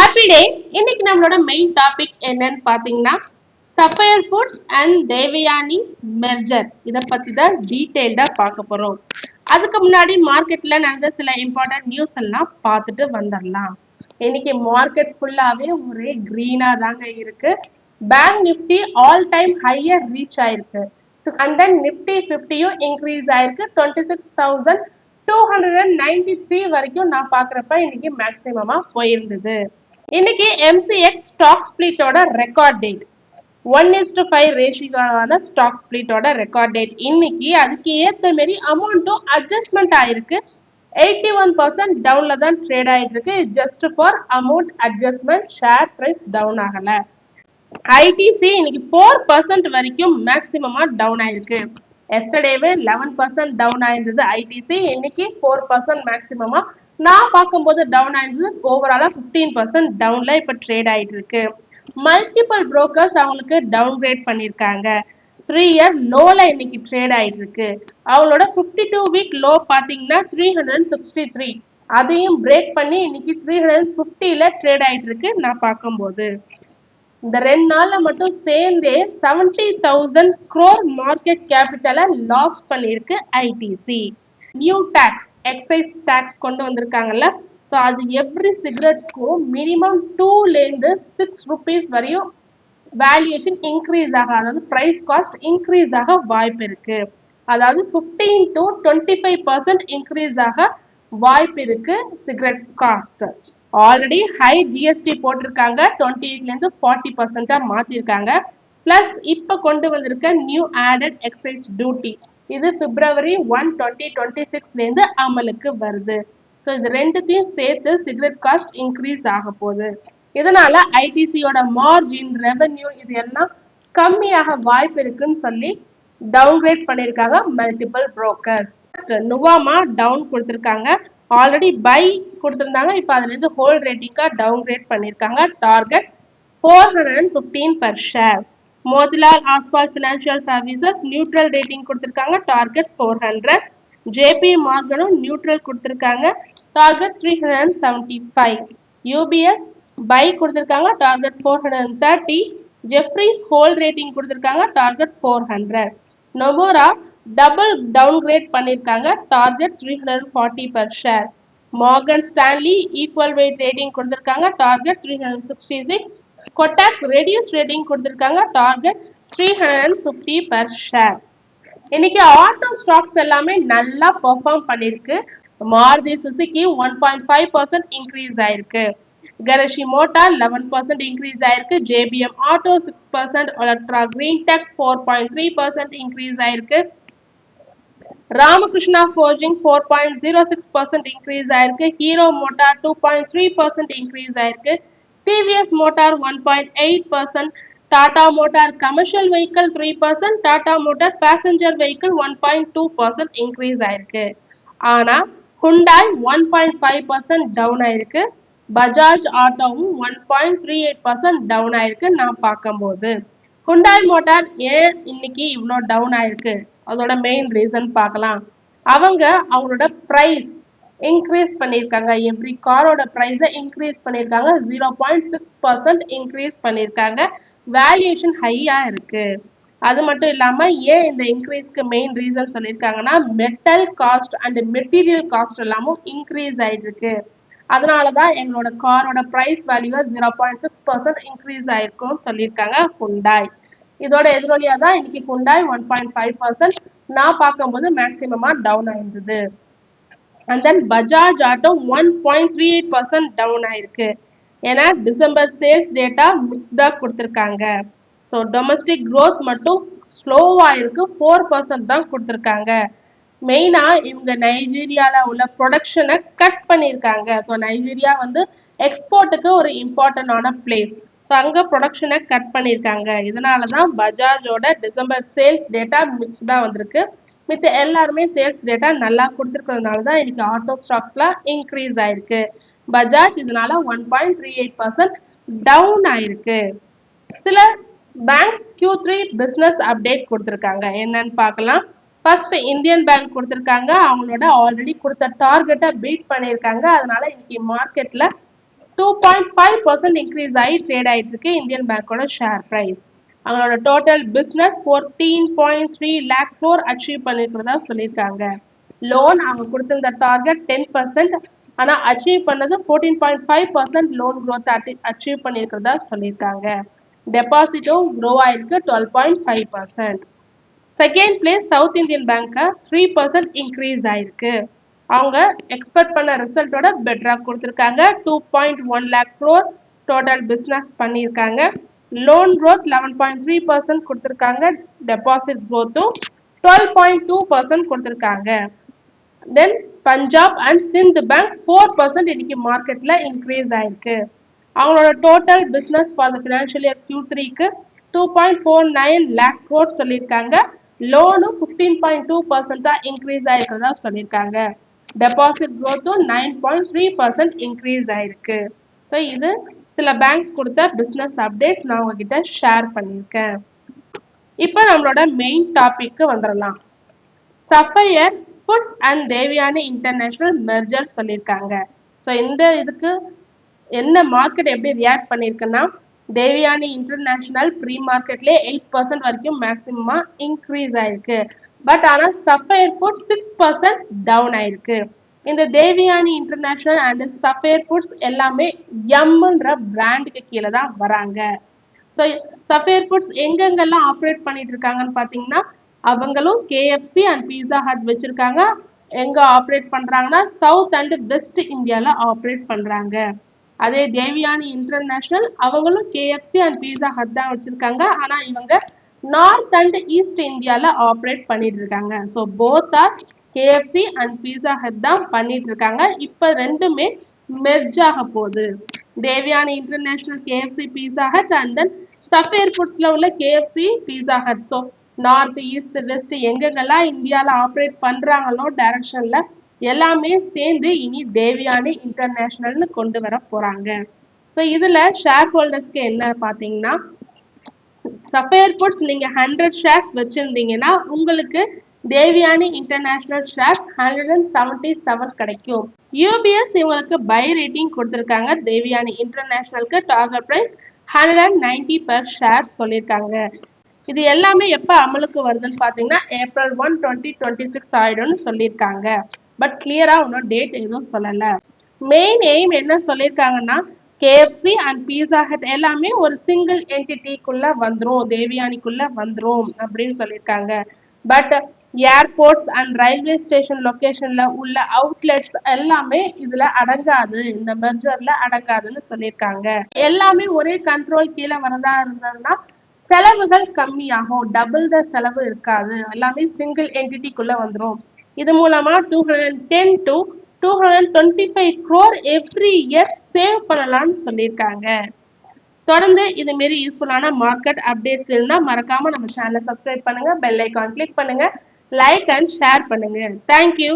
Happy day இன்னைக்கு நம்மளோட main topic என்னன்னு பாத்தீங்கன்னா Sapphire Foods and Devyani merger இதை பத்தி தான் டீட்டெயில்டா பார்க்க போறோம். அதுக்கு முன்னாடி மார்க்கெட்ல நடந்த சில இம்பார்ட்டன்ட் நியூஸ் எல்லாம் பார்த்துட்டு வந்துடலாம். இன்னைக்கு மார்க்கெட் ஃபுல்லாவே ஒரே கிரீனா தாங்க இருக்கு. Bank nifty all time higher reach ஆயிருக்கு. அண்ட் தென் நிஃப்டி ஃபிஃப்டியும் இன்க்ரீஸ் ஆயிருக்கு twenty six thousand two hundred and ninety three வரைக்கும் நான் பார்க்குறப்ப இன்னைக்கு மேக்சிமமாக போயிருந்தது. இன்னைக்கு MCX stock ஸ்பிளிட்டோட record date one is to five ரேஷியோவான stock ஸ்பிளிட்டோட ரெக்கார்ட் டேட் இன்னைக்கு அதுக்கு ஏற்ற மாரி அமௌண்ட்டும் அட்ஜஸ்ட்மெண்ட் ஆயிருக்கு. எயிட்டி ஒன் பர்சன்ட் டவுன்ல தான் ட்ரேட் ஆயிட்டு இருக்கு just for amount adjustment share price down ஆகல ஐடிசி இன்னைக்கு ஃபோர் பர்சன்ட் வரைக்கும் மேக்சிமமா டவுன் ஆயிருக்கு. எஸ்டர்டேவே லெவன் பர்சன்ட் டவுன் ஆயிருந்தது. ஐடிசி இன்னைக்கு ஃபோர் பர்சன்ட் மேக்சிமமா நான் பார்க்கும்போது டவுன் ஆயிருந்தது ஓவராலா ஃபிஃப்டீன் பர்சன்ட் டவுன்ல இப்போ ட்ரேட் ஆயிட்டு இருக்கு மல்டிபிள் புரோக்கர்ஸ் அவங்களுக்கு டவுன் கிரேட் பண்ணியிருக்காங்க த்ரீ இயர் லோல இன்னைக்கு ட்ரேட் ஆயிட்டு இருக்கு அவங்களோட ஃபிஃப்டி டூ வீக் லோ பார்த்தீங்கன்னா த்ரீ ஹண்ட்ரட் சிக்ஸ்டி த்ரீ அதையும் பிரேக் பண்ணி இன்னைக்கு த்ரீ ஹண்ட்ரட் ஃபிஃப்டியில் ட்ரேட் ஆகிட்டு இருக்கு நான் பார்க்கும்போது. இந்த ரெண்டு நாளில் மட்டும் சேர்ந்தே செவன்டி தௌசண்ட் க்ரோர் மார்க்கெட் கேபிட்டலை லாஸ் பண்ணியிருக்கு ITC new tax excise tax கொண்டு வந்திருக்காங்கல்ல? ஸோ அது எவ்ரி சிகரெட்ஸ்க்கும் மினிமம் டூலேருந்து சிக்ஸ் ருபீஸ் வரையும் வேல்யூஷன் இன்க்ரீஸ் ஆக அதாவது ப்ரைஸ் காஸ்ட் இன்க்ரீஸ் ஆக வாய்ப்பு இருக்கு. அதாவது fifteen to twenty five percent increase ஆக வாய்ப்பு இருக்கு cigarette cost already high GST போட்டிருக்காங்க. டுவெண்ட்டி எயிட்லேருந்து ஃபார்ட்டி பர்சன்ட்டாக மாற்றிருக்காங்க ப்ளஸ் இப்போ கொண்டு வந்திருக்க நியூ ஆடட் எக்ஸைஸ் டியூட்டி இது பிப்ரவரி ஒன் டுவெண்ட்டி டுவெண்ட்டி சிக்ஸ்லேருந்து அமலுக்கு வருது. ஸோ இது ரெண்டுத்தையும் சேர்த்து சிகரெட் காஸ்ட் இன்க்ரீஸ் ஆக போகுது. இதனால ஐடிசியோட மார்ஜின் ரெவென்யூ இது எல்லாம் கம்மியாக வாய்ப்பு இருக்குன்னு சொல்லி டவுன்கிரேட் பண்ணியிருக்காங்க மல்டிபிள் புரோக்கர்ஸ் நுவாமா டவுன் கொடுத்துருக்காங்க. ஆல்ரெடி பை கொடுத்துருந்தாங்க. இப்போ அதுலேருந்து ஹோல்ட் ரேட்டிங்காக டவுன்கிரேட் பண்ணியிருக்காங்க. Target four hundred and fifteen per share Motilal Oswal financial services neutral rating கொடுத்துருக்காங்க. டார்கெட் ஃபோர் ஹண்ட்ரட் ஜேபி மார்கனும் நியூட்ரல் கொடுத்துருக்காங்க. Target three hundred and seventy five UBS buy கொடுத்துருக்காங்க. Target four hundred and thirty Jefferies hold rating கொடுத்துருக்காங்க. Target four hundred நொபோரா double downgrade பண்ணியிருக்காங்க target three hundred forty per share Morgan Stanley equal weight rating கொடுத்துருக்காங்க. Target three hundred sixty six Kotak reduce rating கொடுத்துருக்காங்க. Target three hundred and fifty per share இன்னைக்கு auto stocks எல்லாமே நல்லா perform பண்ணியிருக்கு Maruti Suzuki one point five percent increase ஆயிருக்கு. கரஷி motor eleven percent increase ஆயிருக்கு. JBM auto six percent Olectra Greentech four point three percent increase ஆயிருக்கு. Ramakrishna forging four point zero six percent increase ஆயிருக்கு. Hero motor two point three percent increase ஆயிருக்கு. TVS motor one point eight percent Tata motor commercial vehicle three percent Tata motor passenger vehicle one point two percent increase ஆயிருக்கு. ஆனால் Hyundai one point five percent down ஆயிருக்கு. Bajaj ஆட்டோவும் one point three eight percent down ஆயிருக்கு நான் பார்க்கும்போது. Hyundai motor ஏன் இன்னைக்கு இவ்வளோ down ஆயிருக்கு? அதோட மெயின் ரீசன் பார்க்கலாம். அவங்க அவங்களோட ப்ரைஸ் இன்க்ரீஸ் பண்ணியிருக்காங்க எவ்ரி காரோட ப்ரைஸை இன்க்ரீஸ் பண்ணியிருக்காங்க zero point six percent increase பண்ணியிருக்காங்க வேல்யூஷன் ஹையாக இருக்கு. அது மட்டும் இல்லாமல் ஏன் இந்த இன்க்ரீஸ்க்கு மெயின் ரீசன் சொல்லியிருக்காங்கன்னா metal cost and material cost எல்லாமும் இன்க்ரீஸ் ஆகிருக்கு அதனால தான் எங்களோட காரோட ப்ரைஸ் வேல்யூவை zero point six percent increase ஆயிருக்கும்னு சொல்லியிருக்காங்க ஹுண்டாய் இதோட எதிரொலியாக தான் இன்னைக்கு Hyundai one point five percent நான் பார்க்கும்போது மேக்சிமமாக down ஆயிருந்தது. And then Bajaj auto one point three eight percent down ஆயிருக்கு. ஏன்னா டிசம்பர் சேல்ஸ் டேட்டா மிக்ஸ்டாக கொடுத்துருக்காங்க. ஸோ டொமஸ்டிக் க்ரோத் மட்டும் ஸ்லோவாக இருக்கு ஃபோர் பர்சன்ட் தான் கொடுத்துருக்காங்க. மெயினாக இவங்க நைஜீரியாவில் உள்ள ப்ரொடக்ஷனை கட் பண்ணியிருக்காங்க. ஸோ நைஜீரியா வந்து எக்ஸ்போர்ட்டுக்கு ஒரு இம்பார்ட்டண்டான பிளேஸ் ஸோ அங்கே ப்ரொடக்ஷனை கட் பண்ணியிருக்காங்க. இதனால தான் பஜாஜோட டிசம்பர் சேல்ஸ் டேட்டா மிக்ஸ் தான் வந்திருக்கு. மித்த எல்லாருமே சேல்ஸ் டேட்டா நல்லா கொடுத்துருக்கிறதுனால தான் இன்னைக்கு ஆட்டோ ஸ்டாக்ஸ்லாம் இன்க்ரீஸ் ஆயிருக்கு. பஜாஜ் இதனால one point three eight percent down ஆயிருக்கு. சில banks Q three business update கொடுத்துருக்காங்க. என்னன்னு பார்க்கலாம். ஃபர்ஸ்ட் இந்தியன் பேங்க் கொடுத்துருக்காங்க. அவங்களோட ஆல்ரெடி கொடுத்த டார்கெட்டை பீட் பண்ணியிருக்காங்க. அதனால இன்னைக்கு மார்க்கெட்டில் two point five percent increase ஆகி ட்ரேட் ஆகிட்டு இருக்கு. இந்தியன் பேங்கோட ஷேர் ப்ரைஸ் அவங்களோட total business fourteen point three lakh four achieve பண்ணிருக்கிறதா சொல்லியிருக்காங்க. லோன் அவங்க கொடுத்திருந்த டார்கெட் டென் பர்சன்ட் ஆனால் அச்சீவ் பண்ணது fourteen point five percent loan growth achieve பண்ணியிருக்கிறதா சொல்லியிருக்காங்க. டெபாசிட்டும் க்ரோ ஆயிருக்கு twelve point five percent second place south Indian பேங்க்கை three percent increase ஆயிருக்கு. அவங்க எக்ஸ்பெக்ட் பண்ண ரிசல்ட்டோட பெட்டராக கொடுத்துருக்காங்க. Two point one lakh crore total business பண்ணியிருக்காங்க. Loan growth eleven point three percent கொடுத்துருக்காங்க. டெபாசிட் க்ரோத்தும் டுவெல் பாயிண்ட் டூ பர்சன்ட் கொடுத்துருக்காங்க. Then Punjab and Sind bank four percent இன்னைக்கு மார்க்கெட்ல இன்க்ரீஸ் ஆயிருக்கு. அவங்களோட total business for the financial year Q த்ரீக்கு two point four nine lakh crore சொல்லியிருக்காங்க. லோனும் ஃபிஃப்டீன் பாயிண்ட் டூ பர்சன்ட் தான் இன்க்ரீஸ் ஆயிருக்கிறதா சொல்லியிருக்காங்க. Deposit க்ரோத்தும் nine point three percent increase ஆயிருக்கு. ஸோ இது சில பேங்க்ஸ் கொடுத்த பிஸ்னஸ் அப்டேட்ஸ் நான் உங்ககிட்ட ஷேர் பண்ணியிருக்கேன். இப்போ நம்மளோட மெயின் டாபிக்கு வந்துடலாம். Sapphire Foods and Devyani International merger சொல்லியிருக்காங்க. ஸோ இந்த இதுக்கு என்ன மார்க்கெட் எப்படி ரியாக்ட் பண்ணியிருக்குன்னா தேவியானி இன்டர்நேஷ்னல் ப்ரீ மார்க்கெட்லேயே எயிட் பர்சன்ட் வரைக்கும் மேக்ஸிமமாக இன்க்ரீஸ் ஆயிருக்கு. பட் ஆனால் Sapphire Food six percent down ஆயிருக்கு. இந்த Devyani International and Sapphire Foods எல்லாமே எம்ன்ற பிராண்டுக்கு கீழே தான் வராங்க. ஸோ சஃபேர் ஃபுட்ஸ் எங்கெங்கெல்லாம் ஆப்ரேட் பண்ணிட்டு இருக்காங்கன்னு பார்த்தீங்கன்னா அவங்களும் கேஎஃப்சி அண்ட் பீஸா ஹட் வச்சிருக்காங்க. எங்க ஆப்ரேட் பண்றாங்கன்னா சவுத் அண்ட் வெஸ்ட் இந்தியால ஆப்ரேட் பண்றாங்க. அதே தேவியானி இன்டர்நேஷனல் அவங்களும் கேஎஃப்சி அண்ட் பீஸா ஹட் தான் வச்சிருக்காங்க. ஆனா இவங்க நார்த் அண்ட் ஈஸ்ட் இந்தியால ஆப்ரேட் பண்ணிட்டு இருக்காங்க so both are KFC and Pizza Hut தான் பண்ணிட்டு இருக்காங்க இப்போ ரெண்டுமே மெர்ஜ் ஆக போகுது. Devyani International KFC Pizza Hut and then Sapphire ஃபுட்ஸில் உள்ள KFC Pizza Hut so north east west எங்கெங்கெல்லாம் இந்தியாவில் ஆப்ரேட் பண்ணுறாங்களோ டைரக்ஷனில் எல்லாமே சேர்ந்து இனி தேவியானி இன்டர்நேஷ்னல்னு கொண்டு வர போகிறாங்க ஸோ இதில் ஷேர் ஹோல்டர்ஸ்க்கு என்ன பார்த்தீங்கன்னா சஃபேர் ஃபுட்ஸ் நீங்கள் ஹண்ட்ரட் ஷேர்ஸ் வச்சுருந்தீங்கன்னா உங்களுக்கு Devyani international shares hundred and seventy seven கிடைக்கும் யூபிஎஸ் இவங்களுக்கு பை ரேட்டிங் கொடுத்துருக்காங்க. Devyani இன்டர்நேஷ்னலுக்கு target price hundred and ninety per share சொல்லியிருக்காங்க. இது எல்லாமே எப்போ அமலுக்கு வருதுன்னு பார்த்தீங்கன்னா April one twenty twenty six ஆயிடும்னு சொல்லியிருக்காங்க. பட் கிளியராக ஒன்றும் டேட் எதுவும் சொல்லலை. மெயின் எய்ம் என்ன சொல்லியிருக்காங்கன்னா கேஎஃப்சி அண்ட் பீஸா ஹட் எல்லாமே ஒரு சிங்கிள் என்டிட்டிக்குள்ள வந்துரும். தேவியானிக்குள்ள வந்துரும் அப்படின்னு சொல்லியிருக்காங்க. But airports and railway station லொக்கேஷன்ல உள்ள அவுட்லெட்ஸ் எல்லாமே இதுல அடங்காது. இந்த மெர்ஜர்ல அடங்காதுன்னு சொல்லியிருக்காங்க. எல்லாமே ஒரே கண்ட்ரோல் கீழே வரதா இருந்ததுன்னா செலவுகள் கம்மியாகும். டபுள் த செலவு இருக்காது. எல்லாமே சிங்கிள் என்டிட்டிக்குள்ள வந்துடும் இது மூலமா two hundred ten to two hundred twenty five crore every year save பண்ணலாம்னு சொல்லியிருக்காங்க. தொடர்ந்து இது மாரி யூஸ்ஃபுல்லான மார்க்கெட் அப்டேட்ஸ் இருந்தால் மறக்காம நம்ம சேனலை சப்ஸ்கிரைப் பண்ணுங்க. பெல் ஐக்கான் கிளிக் பண்ணுங்க. லைக் அண்ட் ஷேர் பண்ணுங்க. Thank you